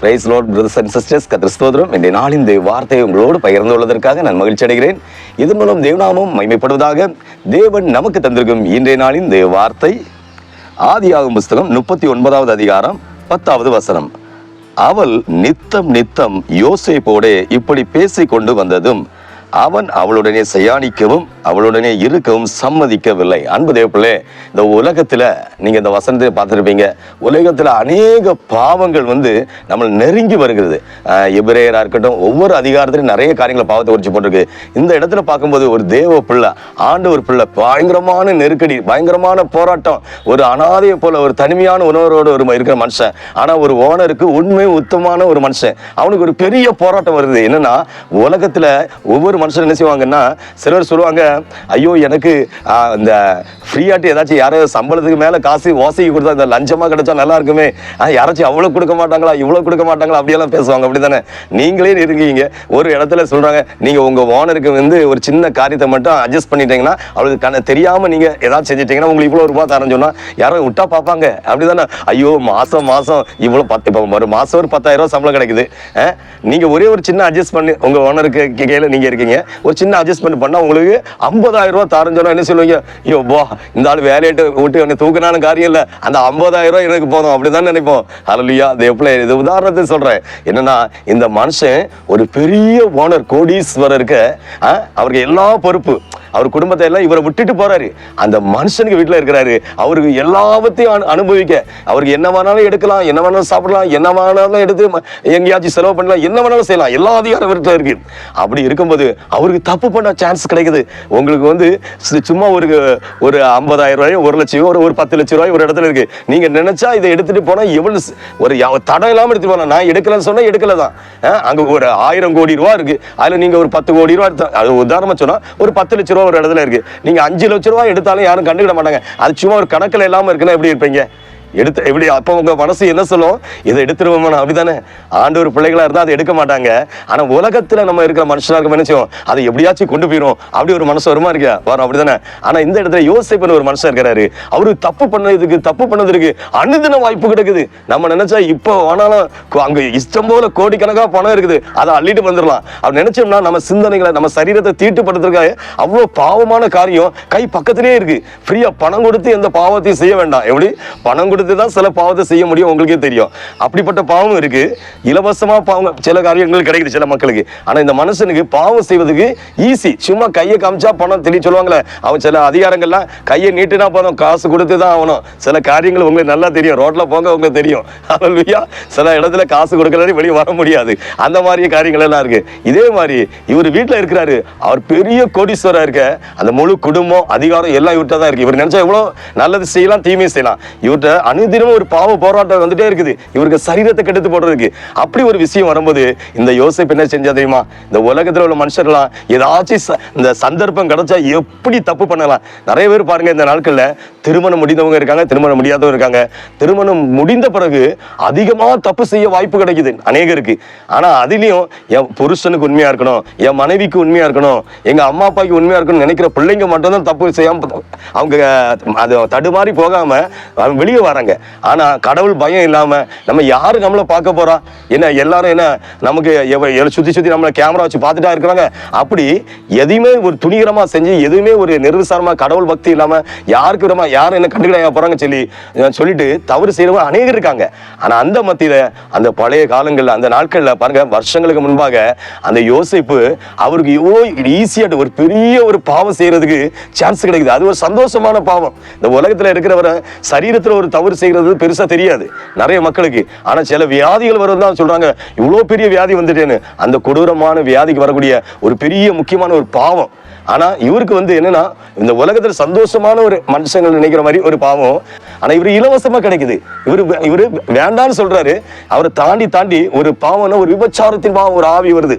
Praise lord brothers and sisters கத்திரஸ்தோதரம் இன்றைய நாளின் இந்த வார்த்தையை உங்களோடு பகிர்ந்து கொள்வதற்காக நான் மகிழ்ச்சி அடைகிறேன். இதன் மூலம் தேவநாமம் மைமைப்படுவதாக தேவன் நமக்கு தந்திருக்கும் இன்றைய நாளின் இந்த வார்த்தை. ஆதியாகும் புஸ்தகம் முப்பத்தி ஒன்பதாவது அதிகாரம் பத்தாவது வசனம். அவள் நித்தம் நித்தம் யோசேப்போடே இப்படி பேசி கொண்டு வந்ததும் அவன் அவளுடனே சயானிக்கவும் அவளுடனே இருக்கவும் சம்மதிக்கவில்லை. அன்பு தேவப்பிள்ளை இந்த உலகத்தில் நீங்கள் இந்த வசனத்தை பார்த்துருப்பீங்க. உலகத்தில் அநேக பாவங்கள் வந்து நம்ம நெருங்கி வருகிறது. எபிரேயராக இருக்கட்டும் ஒவ்வொரு அதிகாரத்திலும் நிறைய காரியங்களை பாவத்தை குறித்து போட்டிருக்கு. இந்த இடத்துல பார்க்கும்போது ஒரு தேவ பிள்ளை ஆண்டு ஒரு பிள்ளை பயங்கரமான நெருக்கடி பயங்கரமான போராட்டம். ஒரு அனாதையை போல ஒரு தனிமையான உணர்வோடு ஒரு இருக்கிற மனுஷன். ஆனால் ஒரு ஓனருக்கு உண்மை உத்தமான ஒரு மனுஷன். அவனுக்கு ஒரு பெரிய போராட்டம் வருது. என்னன்னா உலகத்தில் ஒவ்வொரு மனுஷன் என்ன செய்வாங்கன்னா சிலர் சொல்லுவாங்க ஐயோ எனக்கு இந்த ஃப்ரீயாட்டு ஏதாச்சும் யாராவது சம்பளத்துக்கு மேலே காசு ஓசைக்கு கொடுத்தா இந்த லஞ்சமா கிடைச்சா நல்லா இருக்குமே. யாராச்சும் அவ்வளோ கொடுக்க மாட்டாங்களா? இவ்வளவு கொடுக்க மாட்டாங்களா? அப்படியெல்லாம் பேசுவாங்க. அப்படிதானே நீங்களே இருக்கீங்க ஒரு இடத்துல சொல்றாங்க நீங்க உங்க ஓனருக்கு வந்து ஒரு சின்ன காரியத்தை மட்டும் அட்ஜஸ்ட் பண்ணிட்டீங்கன்னா அவளுக்கு கண்ண தெரியாமல் நீங்கள் ஏதாச்சும் செஞ்சிட்டீங்கன்னா உங்களுக்கு இவ்வளோ ரூபா தரேன்னு சொன்னால் யாரும் விட்டா பார்ப்பாங்க. அப்படி தானே ஐயோ மாதம் மாதம் இவ்வளோ பத்து இப்போ ஒரு மாதம் ஒரு பத்தாயிரம் ரூபா சம்பளம் கிடைக்குது. நீங்கள் நீங்க ஒரே ஒரு சின்ன அட்ஜஸ்ட் பண்ணி உங்கள் ஓனருக்கு கையில் நீங்க இருக்கீங்க. ஒரு சின்ன அட்ஜஸ்ட்மெண்ட் பண்ணால் உங்களுக்கு ஐம்பதாயிரம் ரூபா தரேன்னு என்ன சொல்லுவீங்க? ஐயோ இந்த ஆள் வேலையிட்டு விட்டு என்னை தூக்கினாலும் காரியம் இல்லை. அந்த ஐம்பதாயிரம் ரூபா எனக்கு போதும் அப்படிதான் நினைப்போம். அலலியா அது எப்படி இது உதாரணத்தை சொல்றேன். என்னன்னா இந்த மனுஷன் ஒரு பெரிய ஓனர் கோடீஸ்வரருக்கு அவருக்கு எல்லா பொறுப்பு. அவர் குடும்பத்தை எல்லாம் இவரை விட்டுட்டு போறாரு. அந்த மனுஷனுக்கு வீட்டில் இருக்கிறாரு. அவருக்கு எல்லாவற்றையும் அனு- அனுபவிக்க. அவருக்கு என்ன வேணாலும் எடுக்கலாம் என்ன வேணாலும் சாப்பிடலாம் என்ன வேணாலும் எடுத்து ம- எங்கேயாச்சும் செலவு பண்ணலாம் என்ன வேணாலும் செய்யலாம். எல்லா அதிகாரம் இவர்கிட்ட இருக்கு. அப்படி இருக்கும்போது அவருக்கு தப்பு பண்ண சான்ஸ் கிடைக்குது. உங்களுக்கு வந்து சும்மா ஒரு ஒரு ஐம்பதாயிரம் ரூபாயும் ஒரு லட்சம் ஒரு ஒரு பத்து லட்சம் ரூபாய் ஒரு இடத்துல இருக்கு. நீங்க நினைச்சா இதை எடுத்துட்டு போனா எவ்வளவு ஒரு தடம் இல்லாமல் எடுத்துட்டு போனா நான் எடுக்கலன்னு சொன்னா எடுக்கல தான். அங்க ஒரு ஆயிரம் கோடி ரூபா இருக்கு. அதுல நீங்க ஒரு பத்து கோடி ரூபா எடுத்தா அது உதாரணமா சொன்னா ஒரு பத்து லட்ச ரூபா ஒரு இடத்துல இருக்கு. நீங்க அஞ்சு லட்ச ரூபா எடுத்தாலும் யாரும் கண்டுக்கிட மாட்டாங்க. அது சும்மா ஒரு கணக்கில் இல்லாம இருக்குன்னா எப்படி இருப்பீங்க? எடுத்து எப்படி அப்போ உங்க மனசு என்ன சொல்லும்? இதை எடுத்துருவோம் எடுத்துருவோமா அப்படிதானே? ஒரு பிள்ளைகளா இருந்தா அதை எடுக்க மாட்டாங்க. ஆனா உலகத்துல நம்ம இருக்கிற மனுஷனாக இருக்க அதை எப்படியாச்சும் கொண்டு போயிடும் அப்படி ஒரு மனசு வருமா இருக்கியா வரும் அப்படிதானே? ஆனா இந்த இடத்துல யோசிப்புன்னு ஒரு மனுஷன் இருக்கிறாரு. அவரு தப்பு பண்ணதுக்கு தப்பு பண்ணதுக்கு அனுதின வாய்ப்பு கிடைக்குது. நம்ம நினைச்சா இப்போ ஆனாலும் அங்கே அங்க இஷ்டம் போல கோடிக்கணக்கா பணம் இருக்குது. அதை அள்ளிட்டு வந்துடலாம். அப்படி நினைச்சோம்னா நம்ம சிந்தனைகளை நம்ம சரீரத்தை தீட்டுப்படுத்துறதுக்காக அவ்வளவு பாவமான காரியம் கை பக்கத்திலே இருக்கு. ஃப்ரீயாக பணம் கொடுத்து எந்த பாவத்தையும் செய்ய வேண்டாம். எப்படி? பணம் கொடுத்து தான் சில பாவத்தை செய்ய முடியும் உங்களுக்கே தெரியும். அப்படிப்பட்ட பாவம் இருக்கு. இலவசமா பாவம் சில காரியங்கள் கிடைக்குது சில மக்களுக்கு. ஆனா இந்த மனுஷனுக்கு பாவம் செய்வதுக்கு ஈஸி சும்மா கையை காமிச்சா பணம் தெளி சொல்லுவாங்களே அவன் சில அதிகாரங்கள்லாம் கையை நீட்டுனா போதும் காசு கொடுத்து தான் ஆகணும். சில காரியங்கள் உங்களுக்கு நல்லா தெரியும். ரோட்ல போங்க உங்களுக்கு தெரியும். அல்லா சில இடத்துல காசு கொடுக்கறது வெளியே வர முடியாது. அந்த மாதிரி காரியங்கள் எல்லாம் இருக்கு. இதே மாதிரி இவர் வீட்டுல இருக்கிறாரு. அவர் பெரிய கோடீஸ்வரா இருக்க. அந்த முழு குடும்பம் அதிகாரம் எல்லாம் இவர்கிட்ட தான் இருக்கு. இவர் நினைச்சா எவ்வளோ நல்லது செய்யலாம் தீமையை செய்யலாம். இவர்கிட்ட அனுதினமும் ஒரு பாவ போராட்டம் வந்துட்டே இருக்குது. இவருக்கு சரீரத்தை கெடுத்து போடுறதுக்கு. அப்படி ஒரு விஷயம் வரும்போது இந்த யோசிப்பு என்ன செஞ்சா தெரியுமா? இந்த உலகத்தில் உள்ள மனுஷர்லாம் ஏதாச்சும் ச- இந்த சந்தர்ப்பம் கிடைச்சா எப்படி தப்பு பண்ணலாம்? நிறைய பேர் பாருங்க இந்த நாட்களில் திருமணம் முடிந்தவங்க இருக்காங்க திருமணம் முடியாதவங்க இருக்காங்க. திருமணம் முடிந்த பிறகு அதிகமாக தப்பு செய்ய வாய்ப்பு கிடைக்குது அநேகருக்கு. ஆனால் அதுலேயும் என் புருஷனுக்கு உண்மையாக இருக்கணும் என் மனைவிக்கு உண்மையாக இருக்கணும் எங்கள் அம்மா அப்பாவுக்கு உண்மையாக இருக்கணும்னு நினைக்கிற பிள்ளைங்க மட்டும்தான் தப்பு செய்யாமல் அவங்க அது தடுமாறி போகாமல் வெளியே வர வராங்க ஆனா கடவுள் பயம் இல்லாம நம்ம யாரு நம்மள பார்க்க போறா? என்ன எல்லாரும் என்ன நமக்கு சுத்தி சுத்தி நம்மள கேமரா வச்சு பார்த்துட்டா இருக்கிறாங்க? அப்படி எதையுமே ஒரு துணிகரமா செஞ்சு எதுவுமே ஒரு நிர்விசாரமா கடவுள் பக்தி இல்லாம யாருக்கு விடமா யாரும் என்ன கண்டுக்கிட போறாங்க சொல்லி சொல்லிட்டு தவறு செய்யறவங்க அநேகர் இருக்காங்க. ஆனா அந்த மத்தியில அந்த பழைய காலங்கள்ல அந்த நாட்கள்ல பாருங்க வருஷங்களுக்கு முன்பாக அந்த யோசிப்பு அவருக்கு எவ்வளோ ஈஸியா ஒரு பெரிய ஒரு பாவம் செய்யறதுக்கு சான்ஸ் கிடைக்குது. அது ஒரு சந்தோஷமான பாவம். இந்த உலகத்துல இருக்கிறவரை சரீரத்துல ஒரு தவறு செய்யறது பெருசா தெரியாது. நிறைய மக்களுக்கு. ஆனா சில வியாதிகள் வரும் தான் சொல்றாங்க. இவ்வளோ பெரிய வியாதி வந்துட்டேன்னு. அந்த கொடூரமான வியாதிக்கு வரக்கூடிய ஒரு பெரிய முக்கியமான ஒரு பாவம். ஆனா இவருக்கு வந்து என்னன்னா இந்த உலகத்தில் சந்தோஷமான ஒரு மனுஷங்கள் நினைக்கிற மாதிரி ஒரு பாவம். ஆனா இவரு இலவசமா கிடைக்குது. இவரு இவரு வேண்டான்னு சொல்றாரு. அவரை தாண்டி தாண்டி ஒரு பாவம்னா ஒரு விபச்சாரத்தின் பாவம் ஒரு ஆவி வருது.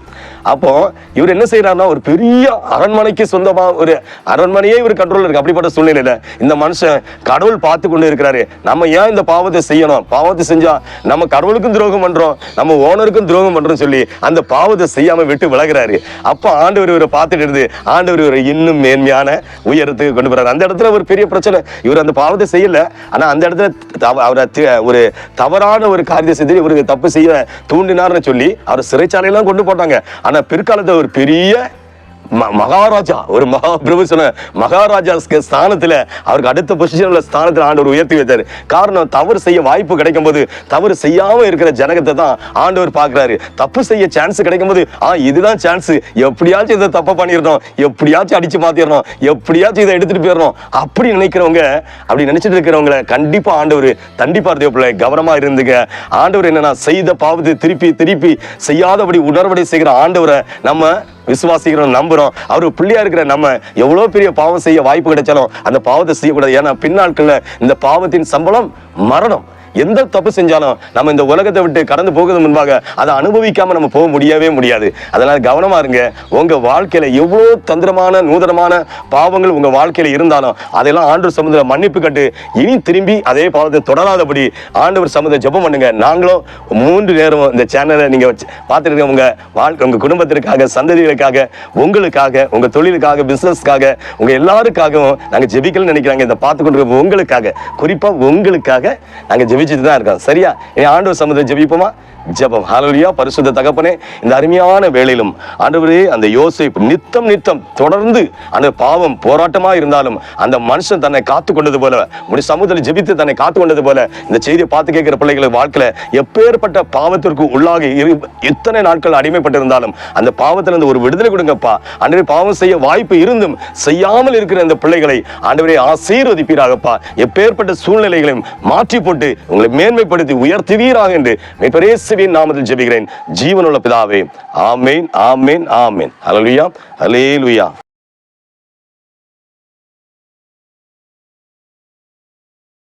அப்போ இவர் என்ன செய்யறாருன்னா ஒரு பெரிய அரண்மனைக்கு சொந்தமா ஒரு அரண்மனையே இவர் கண்ட்ரோல் இருக்கு. அப்படிப்பட்ட சூழ்நிலையில இந்த மனுஷன் கடவுள் பார்த்து கொண்டு இருக்கிறாரு. நம்ம ஏன் இந்த பாவத்தை செய்யணும்? பாவத்தை செஞ்சா நம்ம கடவுளுக்கும் துரோகம் பண்றோம் நம்ம ஓனருக்கும் துரோகம் பண்றோம் சொல்லி அந்த பாவத்தை செய்யாம விட்டு விலகுறாரு. அப்போ ஆண்டவர் இவரை பார்த்துட்டு இருந்து ஆண்டவர் இவரை இன்னும் மேன்மையான உயரத்துக்கு கொண்டு போறாரு. அந்த இடத்துல ஒரு பெரிய பிரச்சனை. இவர் அந்த பாவத்தை செய்யல. ஆனால் அந்த இடத்துல தவ- அவரை ஒரு தவறான ஒரு காரியத்தை செஞ்சு இவருக்கு தப்பு செய்ய தூண்டினார்னு சொல்லி அவர் சிறைச்சாலையெல்லாம் கொண்டு போட்டாங்க. ஆனால் பிற்காலத்தில் ஒரு பெரிய மகாராஜா. ஒரு மகா பிரபு சொன்ன மகாராஜா ஸ்தானத்தில் அவருக்கு அடுத்த பொசிஷனில் ஸ்தானத்தில் ஆண்டவர் உயர்த்தி வைத்தார். காரணம் தவறு செய்ய வாய்ப்பு கிடைக்கும் போது தவறு செய்யாமல் இருக்கிற ஜனகத்தை தான் ஆண்டவர் பார்க்குறாரு. தப்பு செய்ய சான்ஸ் கிடைக்கும் போது ஆ இதுதான் சான்ஸ் எப்படியாச்சும் இதை தப்பை பண்ணிடணும். எப்படியாச்சும் அடிச்சு மாத்திரணும் எப்படியாச்சும் இதை எடுத்துட்டு போயிடணும். அப்படி நினைக்கிறவங்க அப்படி நினைச்சிட்டு இருக்கிறவங்கள கண்டிப்பாக ஆண்டவர் தண்டிப்பார் தேவப்பிள்ளை கவனமாக இருந்துங்க ஆண்டவர் என்னன்னா செய்த பாவத்தை திருப்பி திருப்பி செய்யாதபடி உணர்வடை செய்கிற ஆண்டவரை நம்ம விசுவாசிக்கிறோம் நம்புறோம். அவர் பிள்ளையா இருக்கிற நம்ம எவ்வளவு பெரிய பாவம் செய்ய வாய்ப்பு கிடைச்சாலும் அந்த பாவத்தை செய்யக்கூடாது. ஏன்னா பின்னாட்கள்ல இந்த பாவத்தின் சம்பளம் மரணம். எந்த தப்பு செஞ்சாலும் நம்ம இந்த உலகத்தை விட்டு கடந்து போகிறது முன்பாக அதை அனுபவிக்காம நம்ம போக முடியவே முடியாது. அதனால கவனமா இருங்க. உங்க வாழ்க்கையில எவ்வளோ தந்திரமான நூதனமான பாவங்கள் உங்க வாழ்க்கையில இருந்தாலும் அதெல்லாம் ஆண்டவர் சமுதிர மன்னிப்பு கட்டு. இனி திரும்பி அதே பாவத்தை தொடராதபடி ஆண்டவர் சமுதிர ஜெபம் பண்ணுங்க. நாங்களும் மூன்று நேரம் இந்த சேனலை நீங்க வச்சு பார்த்துட்டு இருக்க உங்க வாழ்க்கை உங்க குடும்பத்திற்காக சந்ததிகளுக்காக உங்களுக்காக உங்க தொழிலுக்காக பிசினஸ்க்காக உங்க எல்லாருக்காகவும் நாங்க ஜெபிக்கணும்னு நினைக்கிறாங்க. இதை பார்த்து கொண்டு உங்களுக்காக. குறிப்பா உங்களுக்காக நாங்க ஜெபிச்சுட்டு தான் இருக்கோம் சரியா? என் ஆண்டவர் சமுதிர ஜெபிப்போமா? ஜபம். ஹalleluya பரிசுத்த தகப்பனே இந்த அருமையான வேளையிலும் ஆண்டவரே அந்த யோசேப்பு நித்தம் நித்தம் தொடர்ந்து அந்த பாவம் போராட்டமா இருந்தாலும் அந்த மனுஷன் தன்னை காத்து கொண்டது போல உடைய சமூகத்தில் ஜெபித்து தன்னை காத்து கொண்டது போல இந்த செய்தியை பார்த்து கேட்கிற பிள்ளைகளுக்கு வாழ்க்கையில் எப்பேற்பட்ட பாவத்திற்கு உள்ளாகி எத்தனை இத்தனை நாட்கள் அடிமைப்பட்டிருந்தாலும் அந்த பாவத்திலிருந்து ஒரு விடுதலை கொடுங்கப்பா. ஆண்டவரே பாவம் செய்ய வாய்ப்பு இருந்தும் செய்யாமல் இருக்கிற இந்த பிள்ளைகளை ஆண்டவரே ஆசீர்வதிப்பீராகப்பா. எப்பேற்பட்ட சூழ்நிலைகளையும் மாற்றி போட்டு உங்களை மேன்மைப்படுத்தி உயர்த்துவீராக என்று இயேசுவின் நாமத்தில் ஜெபிக்கிறேன். ஜீவனுள்ள பிதாவே ஆமேன் ஆமேன் ஆமேன். அலலுயா அலேலுயா